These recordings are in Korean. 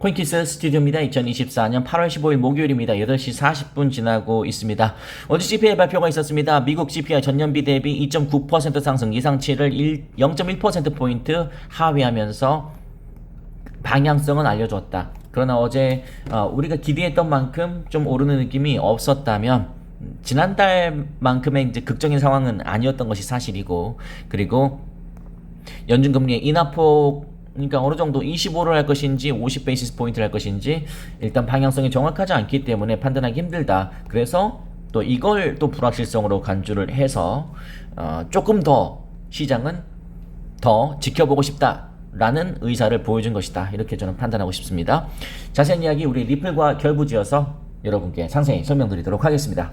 코인키스 스튜디오입니다. 2024년 8월 15일 목요일입니다. 8시 40분 지나고 있습니다. 어제 CPI 발표가 있었습니다. 미국 CPI 전년비 대비 2.9% 상승 이상치를 0.1%포인트 하회하면서 방향성은 알려줬다. 그러나 어제 어, 우리가 기대했던 만큼 좀 오르는 느낌이 없었다면 음, 지난달만큼의 이제 극적인 상황은 아니었던 것이 사실이고 그리고 연준 금리의 인하폭 그러니까 어느 정도 25를 할 것인지 50 베이시스 포인트를 할 것인지 일단 방향성이 정확하지 않기 때문에 판단하기 힘들다. 그래서 또 이걸 또 불확실성으로 간주를 해서 어, 조금 더 시장은 더 지켜보고 싶다 라는 의사를 보여준 것이다. 이렇게 저는 판단하고 싶습니다. 자세한 이야기 우리 리플과 결부지어서 여러분께 상세히 설명드리도록 하겠습니다.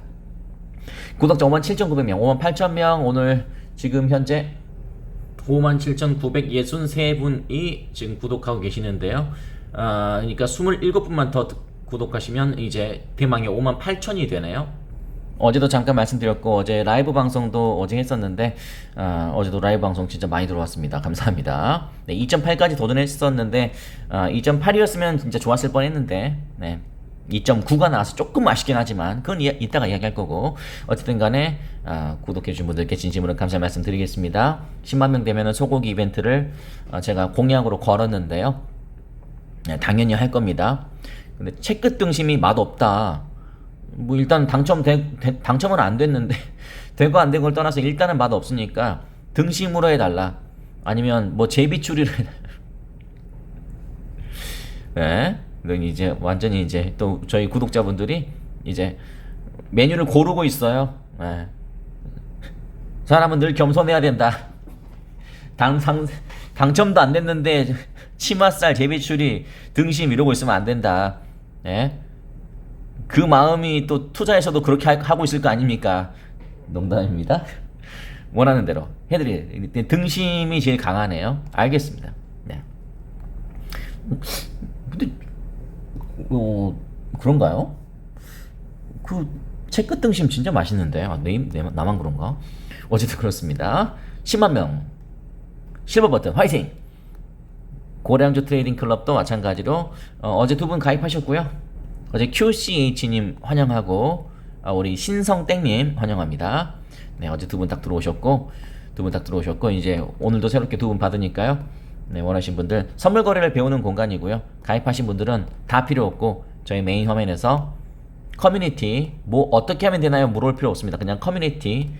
구독자 5만 7,900명, 5만 8,000명 오늘 지금 현재 57,963분이 지금 구독하고 계시는데요. 아, 그러니까 27분만 더 구독하시면 이제 대망의 5만 8천이 되네요. 어제도 잠깐 말씀드렸고 어제 라이브 방송도 어제 했었는데 아, 어제도 라이브 방송 진짜 많이 들어왔습니다. 감사합니다. 네, 2.8까지 도전했었는데 아, 2.8이었으면 진짜 좋았을 뻔했는데 네. 2.9가 나와서 조금 아쉽긴 하지만 그건 이, 이따가 이야기할 거고 어쨌든 간에 아, 구독해주신 분들께 진심으로 감사 말씀 드리겠습니다. 10만 명 되면 소고기 이벤트를 어, 제가 공약으로 걸었는데요. 네, 당연히 할 겁니다. 근데 채끝 등심이 맛없다. 뭐 일단 당첨 당첨은 안 됐는데 되고 안 되고를 떠나서 일단은 맛 없으니까 등심으로 해달라. 아니면 뭐 제비추리를 해달라. 네. 이제 완전히 이제 또 저희 구독자분들이 이제 메뉴를 고르고 있어요. 네. 사람은 늘 겸손해야 된다. 당, 상, 당첨도 안 됐는데 치맛살, 제비추리, 등심 이러고 있으면 안 된다. 예? 그 마음이 또 투자에서도 그렇게 하, 하고 있을 거 아닙니까? 농담입니다. 원하는 대로 해드리. 등심이 제일 강하네요. 알겠습니다. 네. 어 그런가요? 그 채끝 등심 진짜 맛있는데 아, 내, 내, 나만 그런가? 어쨌든 그렇습니다. 10만 명 실버 버튼 화이팅! 고량주 트레이딩 클럽도 마찬가지로 어, 제 두 분 가입하셨고요. 어제 QCH님 환영하고 아, 우리 신성땡님 환영합니다. 네 어제 두 분 딱 들어오셨고 두 분 딱 들어오셨고 이제 오늘도 새롭게 두 분 받으니까요. 네, 원하신 분들 선물 거래를 배우는 공간이고요. 가입하신 분들은 다 필요 없고 저희 메인 화면에서 커뮤니티 뭐 어떻게 하면 되나요? 물어볼 필요 없습니다. 그냥 커뮤니티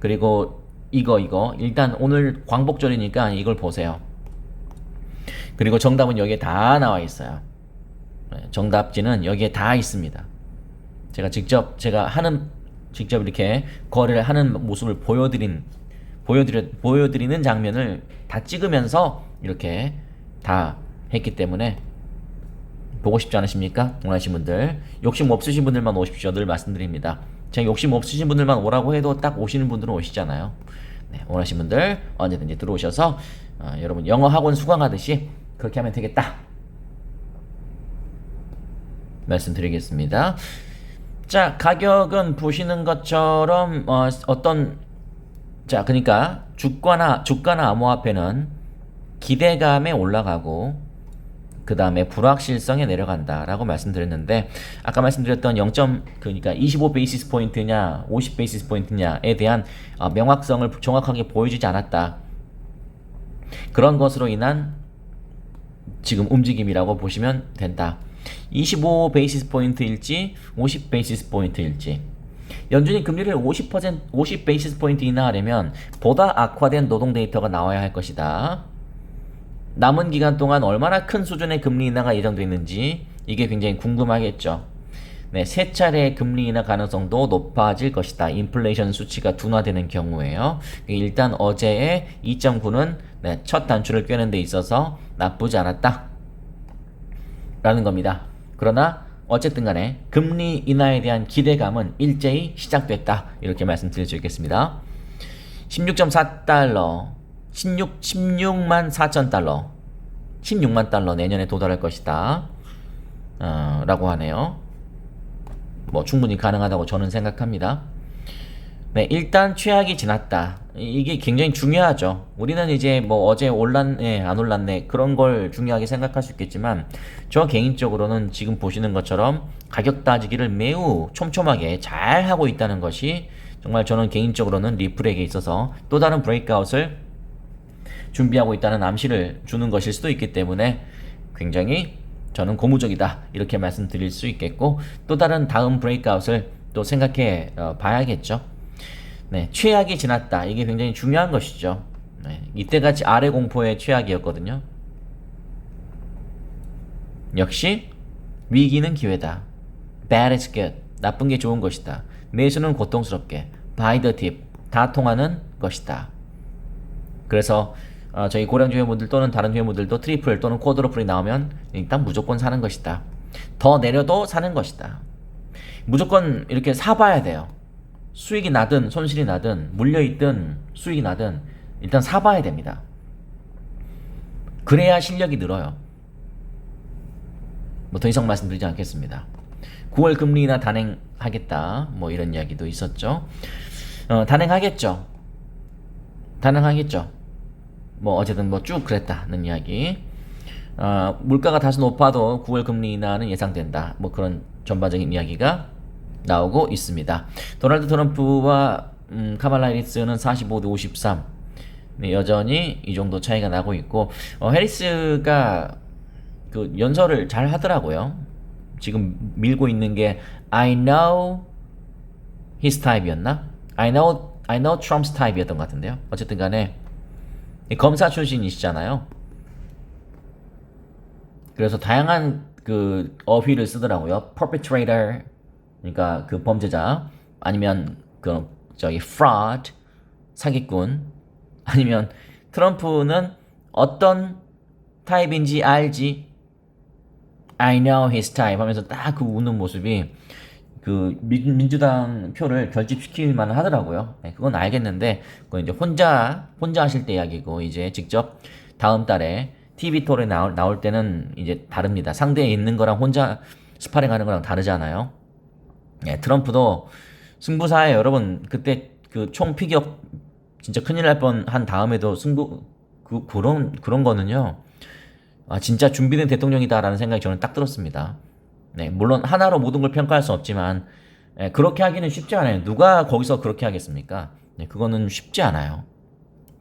그리고 이거 이거 일단 오늘 광복절이니까 이걸 보세요. 그리고 정답은 여기에 다 나와 있어요. 네, 정답지는 여기에 다 있습니다. 제가 직접 제가 하는 직접 이렇게 거래를 하는 모습을 보여드린 보여드려 보여드리는 장면을 다 찍으면서 이렇게 다 했기 때문에 보고 싶지 않으십니까? 원하신 분들. 욕심 없으신 분들만 오십시오. 늘 말씀드립니다. 제가 욕심 없으신 분들만 오라고 해도 딱 오시는 분들은 오시잖아요. 네, 원하신 분들 언제든지 들어오셔서 어, 여러분 영어 학원 수강하듯이 그렇게 하면 되겠다. 말씀드리겠습니다. 자 가격은 보시는 것처럼 어, 어떤 자 그러니까 주가나 주가나 암호화폐는 기대감에 올라가고 그 다음에 불확실성에 내려간다라고 말씀드렸는데 아까 말씀드렸던 0. 그러니까 25 베이시스 포인트냐 50 베이시스 포인트냐에 대한 어, 명확성을 정확하게 보여주지 않았다. 그런 것으로 인한 지금 움직임이라고 보시면 된다. 25 베이시스 포인트일지 50 베이시스 포인트일지 연준이 금리를 50% 50 베이시스 포인트 인하하려면 보다 악화된 노동 데이터가 나와야 할 것이다. 남은 기간 동안 얼마나 큰 수준의 금리 인하가 예정되어 있는지 이게 굉장히 궁금하겠죠. 네, 세 차례 금리 인하 가능성도 높아질 것이다. 인플레이션 수치가 둔화되는 경우에요. 일단 어제의 2.9는 네, 첫 단추를 꿰는 데 있어서 나쁘지 않았다. 라는 겁니다. 그러나 어쨌든 간에 금리 인하에 대한 기대감은 일제히 시작됐다. 이렇게 말씀드릴 수 있겠습니다. 16.4달러 16, 16만 4천 달러 16만 달러 내년에 도달할 것이다 어, 라고 하네요 뭐 충분히 가능하다고 저는 생각합니다 네, 일단 최악이 지났다. 이- 이게 굉장히 중요하죠. 우리는 이제 뭐 어제 올랐네, 안 올랐네, 그런 걸 중요하게 생각할 수 있겠지만, 저 개인적으로는 지금 보시는 것처럼 가격 따지기를 매우 촘촘하게 잘 하고 있다는 것이 정말 저는 개인적으로는 리플에게 있어서 또 다른 브레이크아웃을 준비하고 있다는 암시를 주는 것일 수도 있기 때문에 굉장히 저는 고무적이다 이렇게 말씀드릴 수 있겠고 또 다른 다음 브레이크아웃을 또 생각해 어, 봐야겠죠. 네, 최악이 지났다 이게 굉장히 중요한 것이죠. 네, 이때가 아래 공포의 최악이었거든요. 역시 위기는 기회다. Bad is good. 나쁜 게 좋은 것이다. 매수는 고통스럽게. Buy the dip. 다 통하는 것이다. 그래서 어, 저희 고량 주 회원분들 또는 다른 주회원분들도 트리플 또는 쿼드로플이 나오면 일단 무조건 사는 것이다. 더 내려도 사는 것이다. 무조건 이렇게 사봐야 돼요. 수익이 나든 손실이 나든 물려있든 수익이 나든 일단 사봐야 됩니다. 그래야 실력이 늘어요. 뭐 더 이상 말씀드리지 않겠습니다. 9월 금리 인하 단행하겠다. 뭐 이런 이야기도 있었죠. 어, 단행하겠죠. 단행하겠죠. 뭐 어쨌든 뭐 쭉 그랬다는 이야기. 어, 물가가 다시 높아도 9월 금리 인하는 예상된다. 뭐 그런 전반적인 이야기가 나오고 있습니다. 도널드 트럼프와 음, 카말라 해리스는 45대 53. 네, 여전히 이 정도 차이가 나고 있고 어, 해리스가 그 연설을 잘 하더라고요. 지금 밀고 있는 게 I know his type이었나? I know I know Trump's type이었던 것 같은데요. 어쨌든 간에 이 검사 출신이시잖아요. 그래서 다양한 그 어휘를 쓰더라고요. perpetrator 그러니까 그 범죄자 아니면 그 저기 fraud 사기꾼 아니면 트럼프는 어떤 타입인지 알지 I know his type 하면서 딱 그 우는 모습이 그 민- 민주당 표를 결집시킬 만 하더라고요. 네, 그건 알겠는데 그건 이제 혼자 혼자 하실 때 이야기고 이제 직접 다음 달에 TV 토론에 나올, 나올 때는 이제 다릅니다. 상대에 있는 거랑 혼자 스파링 하는 거랑 다르잖아요. 예, 트럼프도 승부사에 여러분 그때 그 총 피격 진짜 큰일 날 뻔 한 다음에도 승부 그 그런 그런 거는요. 아 진짜 준비된 대통령이다라는 생각이 저는 딱 들었습니다. 네, 물론 하나로 모든 걸 평가할 수 없지만 예, 그렇게 하기는 쉽지 않아요. 누가 거기서 그렇게 하겠습니까? 네, 그거는 쉽지 않아요.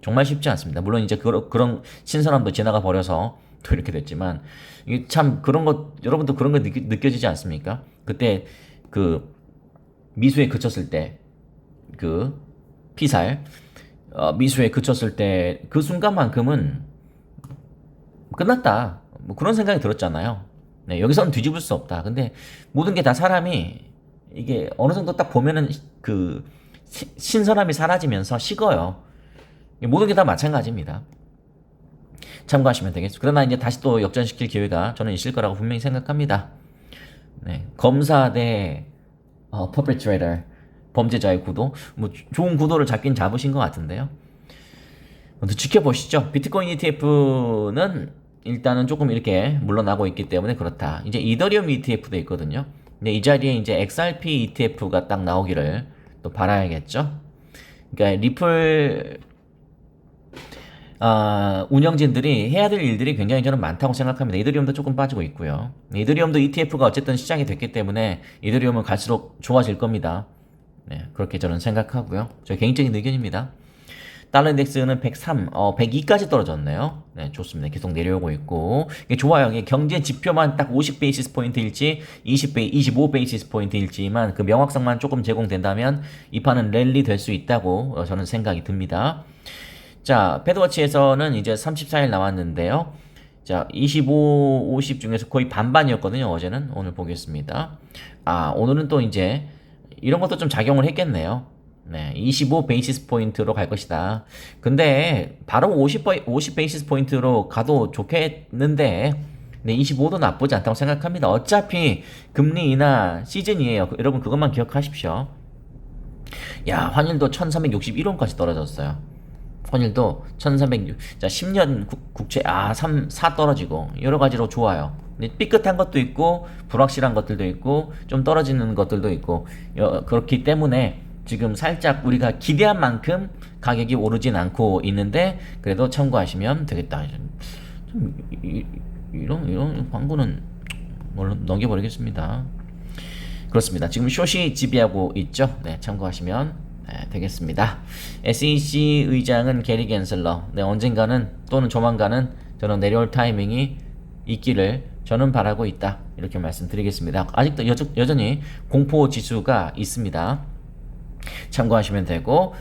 정말 쉽지 않습니다. 물론 이제 그런 그런 신선함도 지나가 버려서 또 이렇게 됐지만 이게 참 그런 것 여러분도 그런 거 느끼, 느껴 지지 않습니까? 그때 그 미수에 그쳤을 때 그 피살 어, 미수에 그쳤을 때 그 순간만큼은 끝났다. 뭐 그런 생각이 들었잖아요. 네, 여기서는 뒤집을 수 없다. 근데 모든 게 다 사람이 이게 어느 정도 딱 보면은 그 시- 신선함이 사라지면서 식어요. 모든 게 다 마찬가지입니다. 참고하시면 되겠습니다. 그러나 이제 다시 또 역전시킬 기회가 저는 있을 거라고 분명히 생각합니다. 네, 검사 대 어, perpetrator 범죄자의 구도 뭐 주- 좋은 구도를 잡긴 잡으신 것 같은데요. 먼저 지켜보시죠. 비트코인 ETF는 일단은 조금 이렇게 물러나고 있기 때문에 그렇다. 이제 이더리움 ETF도 있거든요. 근데 이 자리에 이제 XRP ETF가 딱 나오기를 또 바라야겠죠. 그러니까 리플 아, 운영진들이 해야 될 일들이 굉장히 저는 많다고 생각합니다. 이더리움도 조금 빠지고 있고요. 이더리움도 ETF가 어쨌든 시장이 됐기 때문에 이더리움은 갈수록 좋아질 겁니다. 네, 그렇게 저는 생각하고요. 저 개인적인 의견입니다. 달러 인덱스는 103, 어, 102까지 떨어졌네요. 네, 좋습니다. 계속 내려오고 있고. 이게 좋아요. 이게 경제 지표만 딱 50 베이시스 포인트일지, 20 베이, 25 베이시스 포인트일지만 그 명확성만 조금 제공된다면 이 판은 랠리 될 수 있다고 어, 저는 생각이 듭니다. 자, 패드워치에서는 이제 34일 남았는데요. 자, 25, 50 중에서 거의 반반이었거든요. 어제는. 오늘 보겠습니다. 아, 오늘은 또 이제 이런 것도 좀 작용을 했겠네요. 네, 25 베이시스 포인트로 갈 것이다. 근데 바로 50, 베이- 50 베이시스 포인트로 가도 좋겠는데 네, 25도 나쁘지 않다고 생각합니다. 어차피 금리 인하 시즌이에요. 그- 여러분 그것만 기억하십시오. 야, 환율도 1361원까지 떨어졌어요. 환율도 1306, 자, 10년 국, 국채, 아, 3, 4 떨어지고, 여러 가지로 좋아요. 삐끗한 것도 있고, 불확실한 것들도 있고, 좀 떨어지는 것들도 있고, 여- 그렇기 때문에 지금 살짝 우리가 기대한 만큼 가격이 오르진 않고 있는데 그래도 참고하시면 되겠다. 좀, 좀 이, 런 이런 광고는 물론 넘겨버리겠습니다. 그렇습니다. 지금 숏이 지배하고 있죠. 네, 참고하시면 네, 되겠습니다. SEC 의장은 게리 겐슬러. 네, 언젠가는 또는 조만간은 저는 내려올 타이밍이 있기를 저는 바라고 있다. 이렇게 말씀드리겠습니다. 아직도 여, 여전히 공포 지수가 있습니다. 참고하시면 되고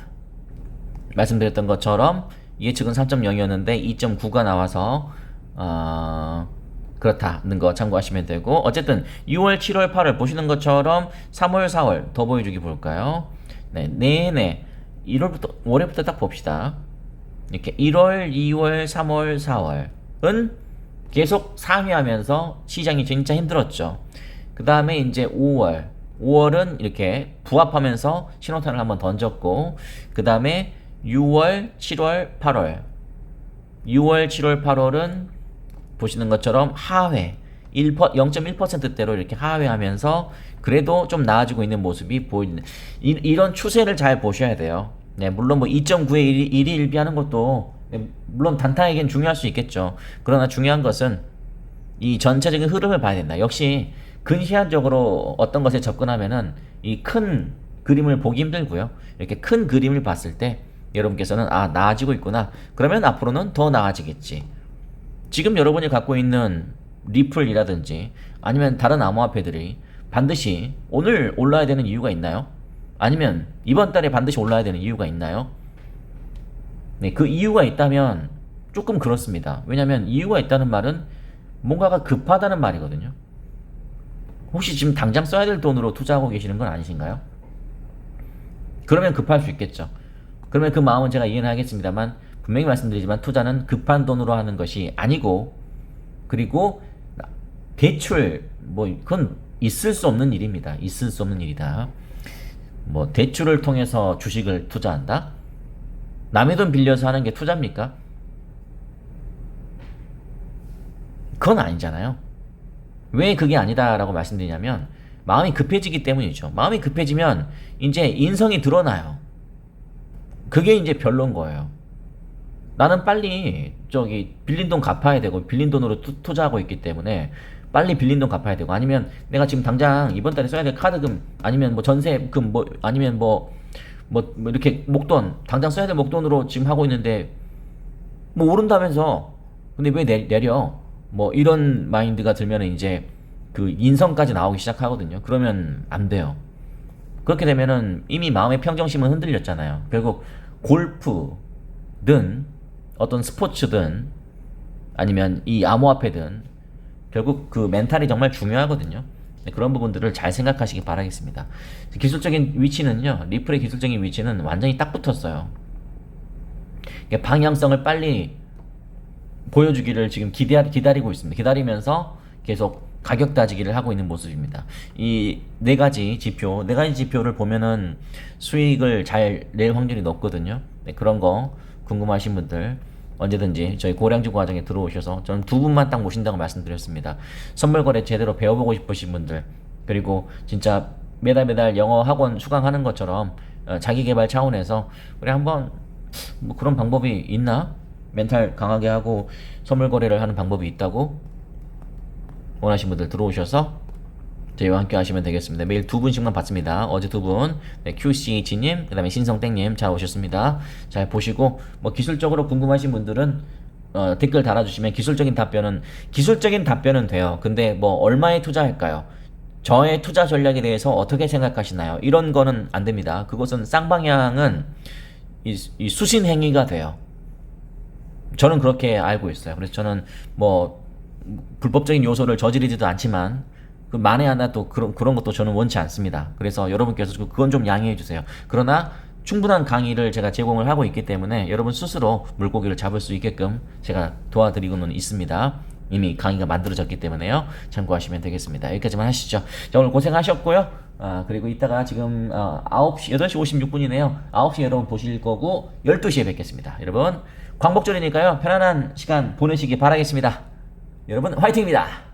말씀드렸던 것처럼 예측은 3.0이었는데 2.9가 나와서 어, 그렇다는 거 참고하시면 되고 어쨌든 6월, 7월, 8월 보시는 것처럼 3월, 4월 더 보여주기 볼까요? 네, 내내 1월부터 올해부터 딱 봅시다. 이렇게 1월, 2월, 3월, 4월은 계속 상회하면서 시장이 진짜 힘들었죠. 그 다음에 이제 5월, 5월은 이렇게 부합하면서 신호탄을 한번 던졌고, 그 다음에 6월, 7월, 8월. 6월, 7월, 8월은 보시는 것처럼 하회 1% 0.1%대로 이렇게 하회하면서 그래도 좀 나아지고 있는 모습이 보이는 이, 이런 추세를 잘 보셔야 돼요. 네, 물론 뭐 2.9에 1이 1이 1비 하는 것도 네, 물론 단타에겐 중요할 수 있겠죠. 그러나 중요한 것은 이 전체적인 흐름을 봐야 된다. 역시 근시안적으로 어떤 것에 접근하면은 이 큰 그림을 보기 힘들고요. 이렇게 큰 그림을 봤을 때 여러분께서는 아 나아지고 있구나. 그러면 앞으로는 더 나아지겠지. 지금 여러분이 갖고 있는 리플이라든지 아니면 다른 암호화폐들이 반드시 오늘 올라야 되는 이유가 있나요? 아니면 이번 달에 반드시 올라야 되는 이유가 있나요? 네, 그 이유가 있다면 조금 그렇습니다. 왜냐하면 이유가 있다는 말은 뭔가가 급하다는 말이거든요. 혹시 지금 당장 써야 될 돈으로 투자하고 계시는 건 아니신가요? 그러면 급할 수 있겠죠. 그러면 그 마음은 제가 이해는 하겠습니다만 분명히 말씀드리지만 투자는 급한 돈으로 하는 것이 아니고 그리고 대출 뭐 그건 있을 수 없는 일입니다. 있을 수 없는 일이다. 뭐 대출을 통해서 주식을 투자한다? 남의 돈 빌려서 하는 게 투자입니까? 그건 아니잖아요. 왜 그게 아니다라고 말씀드리냐면 마음이 급해지기 때문이죠. 마음이 급해지면 이제 인성이 드러나요. 그게 이제 별론 거예요. 나는 빨리 저기 빌린 돈 갚아야 되고 빌린 돈으로 투, 투자하고 있기 때문에 빨리 빌린 돈 갚아야 되고 아니면 내가 지금 당장 이번 달에 써야 될 카드금 아니면 뭐 전세금 뭐 아니면 뭐, 뭐, 뭐 이렇게 목돈 당장 써야 될 목돈으로 지금 하고 있는데 뭐 오른다면서 근데 왜 내, 내려 뭐 이런 마인드가 들면 이제 그 인성까지 나오기 시작하거든요 그러면 안 돼요 그렇게 되면은 이미 마음의 평정심은 흔들렸잖아요 결국 골프든 어떤 스포츠든 아니면 이 암호화폐든 결국 그 멘탈이 정말 중요하거든요. 네, 그런 부분들을 잘 생각하시기 바라겠습니다. 기술적인 위치는요, 리플의 기술적인 위치는 완전히 딱 붙었어요. 방향성을 빨리 보여주기를 지금 기대, 기다리고 있습니다. 기다리면서 계속 가격 따지기를 하고 있는 모습입니다. 이 네 가지 지표, 네 가지 지표를 보면은 수익을 잘 낼 확률이 높거든요. 네, 그런 거 궁금하신 분들 언제든지 저희 고량주 과정에 들어오셔서 저는 두 분만 딱 모신다고 말씀드렸습니다. 선물 거래 제대로 배워보고 싶으신 분들 그리고 진짜 매달 매달 영어 학원 수강하는 것처럼 어, 자기 개발 차원에서 우리 한번 뭐 그런 방법이 있나? 멘탈 강하게 하고 선물 거래를 하는 방법이 있다고 원하시는 분들 들어오셔서 저희와 함께 하시면 되겠습니다. 매일 두 분씩만 받습니다. 어제 두 분, 네, QCH님, 그 다음에 신성땡님 잘 오셨습니다. 잘 보시고, 뭐 기술적으로 궁금하신 분들은 어, 댓글 달아주시면 기술적인 답변은, 기술적인 답변은 돼요. 근데 뭐 얼마에 투자할까요? 저의 투자 전략에 대해서 어떻게 생각하시나요? 이런 거는 안 됩니다. 그것은 쌍방향은 이, 이 수신 행위가 돼요. 저는 그렇게 알고 있어요. 그래서 저는 뭐 불법적인 요소를 저지르지도 않지만 그 만에 하나 또 그런 그런 것도 저는 원치 않습니다. 그래서 여러분께서 그건 좀 양해해 주세요. 그러나 충분한 강의를 제가 제공을 하고 있기 때문에 여러분 스스로 물고기를 잡을 수 있게끔 제가 도와드리고는 있습니다. 이미 강의가 만들어졌기 때문에요. 참고하시면 되겠습니다. 여기까지만 하시죠. 자, 오늘 고생하셨고요. 아, 그리고 이따가 지금 어, 9시, 8시 56분이네요. 9시에 여러분 보실 거고 12시에 뵙겠습니다. 여러분 광복절이니까요. 편안한 시간 보내시기 바라겠습니다. 여러분 화이팅입니다.